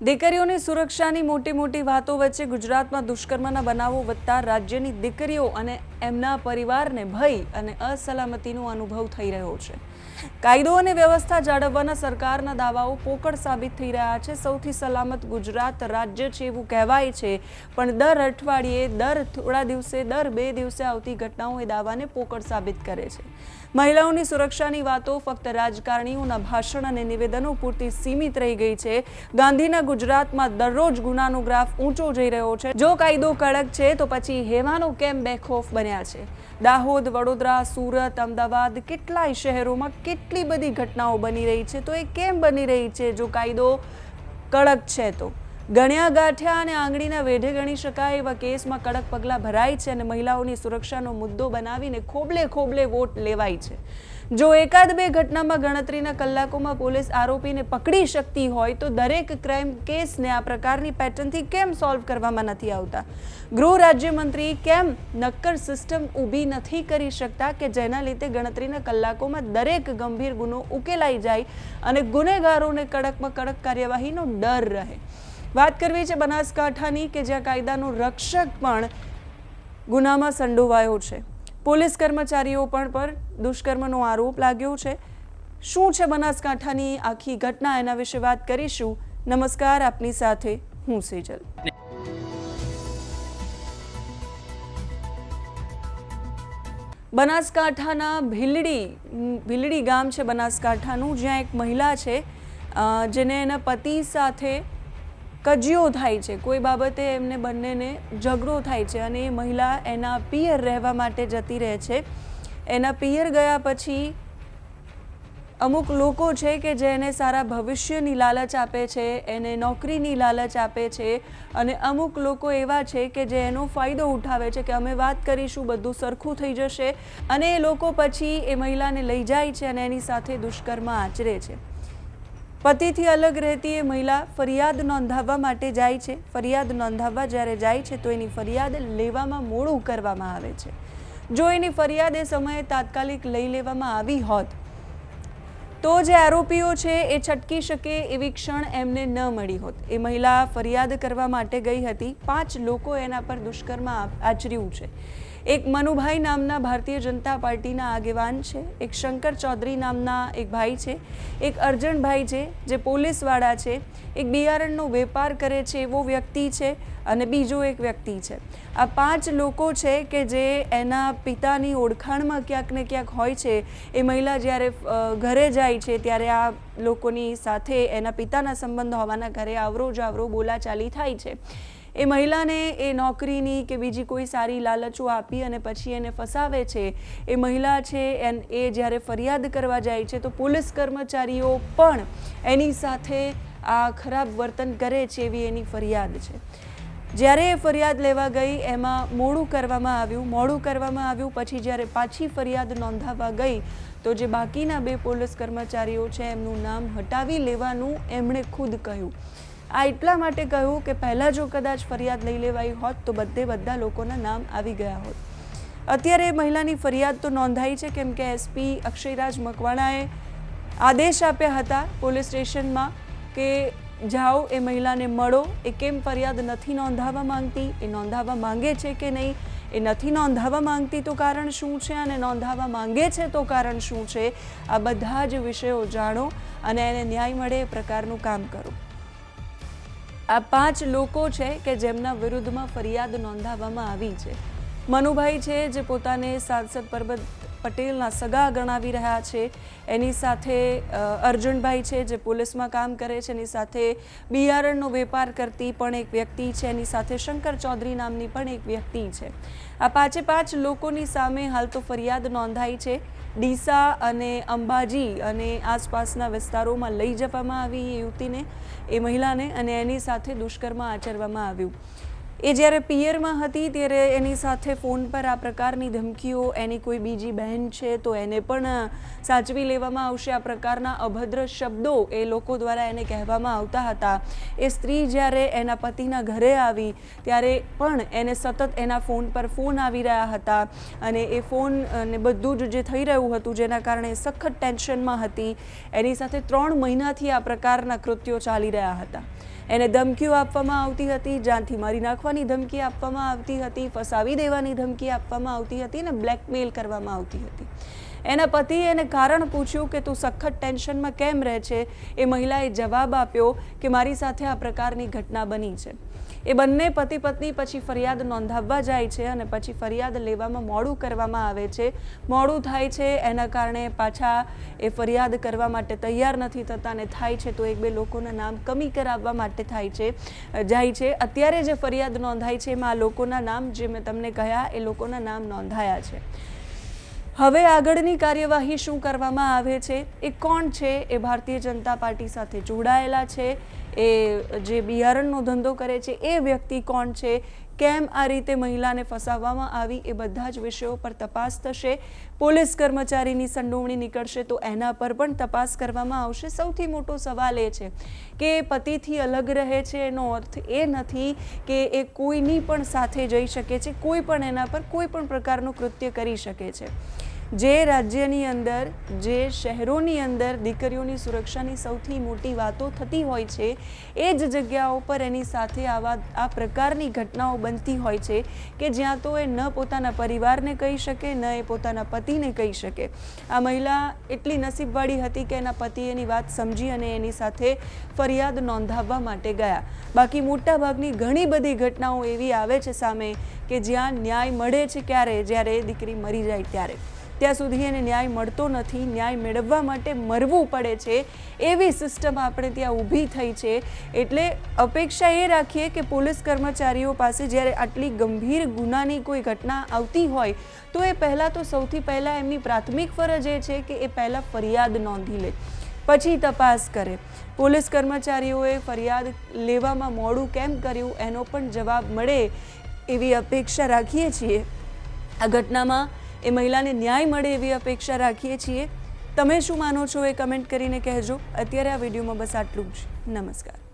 દીકરીઓની સુરક્ષાની મોટી મોટી વાતો વચ્ચે ગુજરાતમાં દુષ્કર્મના બનાવો વધતા રાજ્યની દીકરીઓ અને એમના પરિવારને ભય અને અસલામતીનો અનુભવ થઈ રહ્યો છે. કાયદો અને વ્યવસ્થા જાળવવાના સરકારના દાવાઓ પોકળ સાબિત થઈ રહ્યા છે. સૌથી સલામત ગુજરાત રાજ્ય છે એવું કહેવાય છે. પણ દર અઠવાડિયે, દર થોડા દિવસે, દર બે દિવસે આવતી ઘટનાઓ એ દાવાને પોકળ સાબિત કરે છે. મહિલાઓની સુરક્ષાની વાતો ફક્ત રાજકારણીઓના ભાષણ અને નિવેદનો પૂરતી સીમિત રહી ગઈ છે. ગાંધીના ગુજરાતમાં દરરોજ ગુનાનો ગ્રાફ ઊંચો જઈ રહ્યો છે. જો કાયદો કડક છે તો પછી હેવાનો કેમ બેખોફ બન્યા છે? દાહોદ, વડોદરા, સુરત, અમદાવાદ કેટલાય શહેરોમાં કેટલી બધી ઘટનાઓ બની રહી છે? તો એ કેમ બની રહી છે? જો કાયદો કડક છે તો. ગણ્યા ગાંઠ્યા અને આંગળીના વેઢે ગણી શકાય એવા કેસમાં કડક પગલાં ભરાય છે અને મહિલાઓની સુરક્ષાનો મુદ્દો બનાવીને ખોબલે ખોબલે વોટ લેવાય છે. જો એકાદ બે ઘટનામાં ગણતરીના કલાકોમાં પોલીસ આરોપીને પકડી શકતી હોય તો દરેક ક્રાઇમ કેસને આ પ્રકારની પેટર્નથી કેમ સોલ્વ કરવામાં નથી આવતા? ગૃહ રાજ્યમંત્રી કેમ નક્કર સિસ્ટમ ઊભી નથી કરી શકતા કે જેના લીધે ગણતરીના કલાકોમાં દરેક ગંભીર ગુનો ઉકેલાઈ જાય અને ગુનેગારોને કડકમાં કડક કાર્યવાહીનો ડર રહે? વાત કરવી છે બનાસકાંઠાની કે જ્યાં કાયદાનો રક્ષક પણ ગુનામાં સંડોવાયો છે. પોલીસ કર્મચારીઓ પણ પર દુષ્કર્મનો આરોપ લાગ્યો છે. શું છે બનાસકાંઠાની આખી ઘટના? એના વિશે વાત કરીશું. નમસ્કાર, આપની સાથે હું સેજલ. બનાસકાંઠાના ભીલડી ભીલડી ગામ છે બનાસકાંઠાનું, જ્યાં એક મહિલા છે જેને એના પતિ સાથે કજિયો થાય છે. કોઈ બાબતે એમને બંનેને ઝઘડો થાય છે અને એ મહિલા એના પિયર રહેવા માટે જતી રહે છે. એના પિયર ગયા પછી અમુક લોકો છે કે જે એને સારા ભવિષ્યની લાલચ આપે છે, એને નોકરીની લાલચ આપે છે અને અમુક લોકો એવા છે કે જે એનો ફાયદો ઉઠાવે છે કે અમે વાત કરીશું, બધું સરખું થઈ જશે અને એ લોકો પછી એ મહિલાને લઈ જાય છે અને એની સાથે દુષ્કર્મ આચરે છે. પતિથી અલગ રહેતી એ મહિલા ફરિયાદ નોંધાવવા માટે જાય છે. ફરિયાદ નોંધાવવા જ્યારે જાય છે તો એની ફરિયાદ લેવામાં મોડું કરવામાં આવે છે. જો એની ફરિયાદ એ સમયે તાત્કાલિક લઈ લેવામાં આવી હોત તો જે આરોપીઓ છે એ છટકી શકે એવી ક્ષણ એમને ન મળી હોત. એ મહિલા ફરિયાદ કરવા માટે ગઈ હતી. પાંચ લોકો એના પર દુષ્કર્મ આચર્યું છે. એક મનુભાઈ નામના ભારતીય જનતા પાર્ટીના આગેવાન છે. એક શંકર ચૌધરી નામના એક ભાઈ છે. એક અર્જણભાઈ છે, જે પોલીસવાળા છે. એક બિયારણનો વેપાર કરે છે એવો વ્યક્તિ છે અને બીજો એક વ્યક્તિ છે. આ પાંચ લોકો છે કે જે એના પિતાની ઓળખાણમાં ક્યાંક ને ક્યાંક હોય છે, એ મહિલા જ્યારે ઘરે જાય છે ત્યારે આ લોકોની સાથે એના પિતાના સંબંધ હોવાના ઘરે આવરો જાવરો બોલાચાલી થાય છે. એ મહિલાને એ નોકરીની કે બીજી કોઈ સારી લાલચો આપી અને પછી એને ફસાવે છે. એ મહિલા છે એ જ્યારે ફરિયાદ કરવા જાય છે તો પોલીસ કર્મચારીઓ પણ એની સાથે આ ખરાબ વર્તન કરે છે એવી એની ફરિયાદ છે. જ્યારે એ ફરિયાદ લેવા ગઈ એમાં મોડું કરવામાં આવ્યું, મોડું કરવામાં આવ્યું પછી જ્યારે પાછી ફરિયાદ નોંધાવવા ગઈ તો જે બાકીના બે પોલીસ કર્મચારીઓ છે, એમનું નામ હટાવી લેવાનું એમણે ખુદ કહ્યું. આ એટલા માટે કહ્યું કે પહેલાં જો કદાચ ફરિયાદ લઈ લેવાઈ હોત તો બધે બધા લોકોના નામ આવી ગયા હોત. અત્યારે એ મહિલાની ફરિયાદ તો નોંધાઈ છે, કેમ કે એસપી અક્ષયરાજ મકવાણાએ આદેશ આપ્યા હતા પોલીસ સ્ટેશનમાં કે જાઓ, એ મહિલાને મળો. એ કેમ ફરિયાદ નથી નોંધાવવા માંગતી? એ નોંધાવવા માંગે છે કે નહીં? એ નથી નોંધાવવા માંગતી તો કારણ શું છે અને નોંધાવવા માંગે છે તો કારણ શું છે? આ બધા જ વિષયો જાણો અને એને ન્યાય મળે એ પ્રકારનું કામ કરો. આ પાંચ લોકો છે કે જેમના વિરુદ્ધમાં ફરિયાદ નોંધાવવામાં આવી છે. મનુભાઈ છે જે પોતાને સાંસદ પરબત પટેલના સગા ગણાવી રહ્યા છે. એની સાથે અર્જુનભાઈ છે જે પોલીસમાં કામ કરે છે. એની સાથે બિયારણનો વેપાર કરતી પણ એક વ્યક્તિ છે. એની સાથે શંકર ચૌધરી નામની પણ એક વ્યક્તિ છે. આ પાંચે પાંચ લોકોની સામે હાલ તો ફરિયાદ નોંધાઈ છે. ડીસા અને અંબાજી અને આસપાસના વિસ્તારોમાં લઈ જવામાં આવી એ યુવતીને, એ મહિલાને અને એની સાથે દુષ્કર્મ આચરવામાં આવ્યું. એ જ્યારે પિયરમાં હતી ત્યારે એની સાથે ફોન પર આ પ્રકારની ધમકીઓ, એની કોઈ બીજી બહેન છે તો એને પણ સાચવી લેવામાં આવશે આ પ્રકારના અભદ્ર શબ્દો એ લોકો દ્વારા એને કહેવામાં આવતા હતા. એ સ્ત્રી જ્યારે એના પતિના ઘરે આવી, ત્યારે પણ એને સતત એના ફોન પર ફોન આવી રહ્યા હતા અને એ ફોન, અને બધું જ જે થઈ રહ્યું હતું જેના કારણે સખત ટેન્શનમાં હતી. એની સાથે ત્રણ મહિનાથી આ પ્રકારના કૃત્યો ચાલી રહ્યા હતા. એને ધમકીઓ આપવામાં આવતી હતી, જાનથી મારી નાખવાની ધમકી આપવામાં આવતી હતી, ફસાવી દેવાની ધમકી આપવામાં આવતી હતી અને બ્લેકમેલ કરવામાં આવતી હતી. એના પતિએ એને કારણ પૂછ્યું કે તું સખત ટેન્શનમાં કેમ રહે છે? એ મહિલાએ જવાબ આપ્યો કે મારી સાથે આ પ્રકારની ઘટના બની છે. એ બંને પતિ પત્ની પછી ફરિયાદ નોંધાવવા જાય છે અને પછી ફરિયાદ લેવામાં મોડું કરવામાં આવે છે. મોડું થાય છે, એના કારણે પાછા એ ફરિયાદ કરવા માટે તૈયાર નથી થતા અને થાય છે તો એક બે લોકોના નામ કમી કરાવવા માટે થાય છે, જાય છે. અત્યારે જે ફરિયાદ નોંધાઈ છે એમાં આ લોકોના નામ જે મેં તમને કહ્યા, એ લોકોના નામ નોંધાયા છે. હવે આગળની કાર્યવાહી શું કરવામાં આવે છે, એ કોણ છે, એ ભારતીય જનતા પાર્ટી સાથે જોડાયેલા છે એ જે બિયારણનો ધંધો કરે છે, એ વ્યક્તિ કોણ છે, કેમ આ રીતે મહિલાને ફસાવવામાં આવી, એ બધા જ વિષયો પર તપાસ થશે. પોલીસ કર્મચારીની સંડોવણી નીકળશે તો એના પર પણ તપાસ કરવામાં આવશે. સૌથી મોટો સવાલ એ છે કે પતિથી અલગ રહે છે, એનો અર્થ એ નથી કે એ કોઈની પણ સાથે જઈ શકે છે, કોઈ પણ એના પર કોઈ પણ પ્રકારનું કૃત્ય કરી શકે છે. જે રાજ્યની અંદર, જે શહેરોની અંદર દીકરીઓની સુરક્ષાની સૌથી મોટી વાતો થતી હોય છે, એ જ જગ્યાઓ પર એની સાથે આવા, આ પ્રકારની ઘટનાઓ બનતી હોય છે કે જ્યાં તો એ ન પોતાના પરિવારને કહી શકે, ન એ પોતાના પતિને કહી શકે. આ મહિલા એટલી નસીબવાળી હતી કે એના પતિ એની વાત સમજી અને એની સાથે ફરિયાદ નોંધાવવા માટે ગયા. બાકી મોટાભાગની ઘણી બધી ઘટનાઓ એવી આવે છે સામે કે જ્યાં ન્યાય મળે છે ક્યારે? જ્યારે દીકરી મરી જાય ત્યારે. ત્યાં સુધી એને ન્યાય મળતો નથી, ન્યાય મેળવવા માટે મરવું પડે છે. એવી સિસ્ટમ આપણે ત્યાં ઊભી થઈ છે. એટલે અપેક્ષા એ રાખીએ કે પોલીસ કર્મચારીઓ પાસે જ્યારે આટલી ગંભીર ગુનાની કોઈ ઘટના આવતી હોય, તો એ પહેલાં તો સૌથી પહેલાં એમની પ્રાથમિક ફરજ એ છે કે એ પહેલાં ફરિયાદ નોંધી લે. પછી તપાસ કરે. પોલીસ કર્મચારીઓએ ફરિયાદ લેવામાં મોડું કેમ કર્યું? એનો પણ જવાબ મળે એવી અપેક્ષા રાખીએ છીએ. આ ઘટનામાં એ મહિલાને ન્યાય મળે એવી અપેક્ષા રાખીએ છીએ. તમે શું માનો છો એ કમેન્ટ કરીને કહેજો. અત્યારે આ વિડીયોમાં બસ આટલું જ. નમસ્કાર.